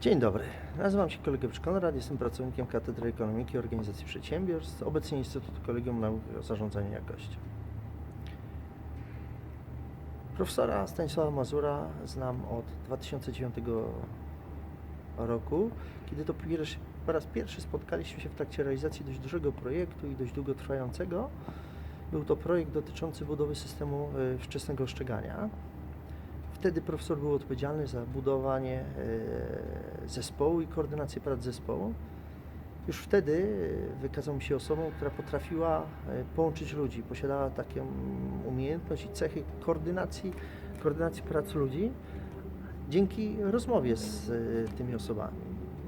Dzień dobry, nazywam się Kolegowicz Konrad, jestem pracownikiem Katedry Ekonomiki i Organizacji Przedsiębiorstw, obecnie Instytutu Kolegium Nauk o Zarządzaniu Jakością. Profesora Stanisława Mazura znam od 2009 roku, kiedy to po raz pierwszy spotkaliśmy się w trakcie realizacji dość dużego projektu i dość długotrwającego. Był to projekt dotyczący budowy systemu e, wczesnego ostrzegania. Wtedy profesor był odpowiedzialny za budowanie e, zespołu i koordynację prac zespołu. Już wtedy e, wykazał mi się osobą, która potrafiła e, połączyć ludzi, posiadała taką umiejętność i cechy koordynacji, koordynacji prac ludzi dzięki rozmowie z e, tymi osobami.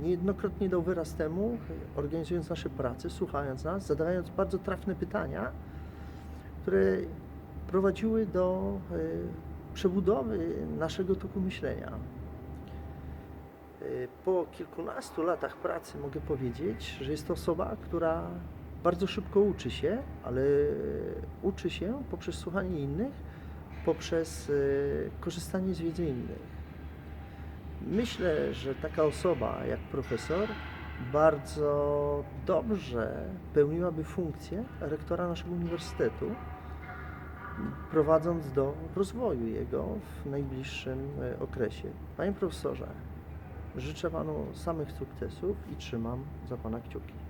Niejednokrotnie dał wyraz temu, organizując nasze prace, słuchając nas, zadawając bardzo trafne pytania, które prowadziły do przebudowy naszego toku myślenia. E, Po kilkunastu latach pracy mogę powiedzieć, że jest to osoba, która bardzo szybko uczy się, ale uczy się poprzez słuchanie innych, poprzez e, korzystanie z wiedzy innych. Myślę, że taka osoba jak profesor bardzo dobrze pełniłaby funkcję rektora naszego uniwersytetu, prowadząc do rozwoju jego w najbliższym e, okresie. Panie profesorze, życzę panu samych sukcesów i trzymam za pana kciuki.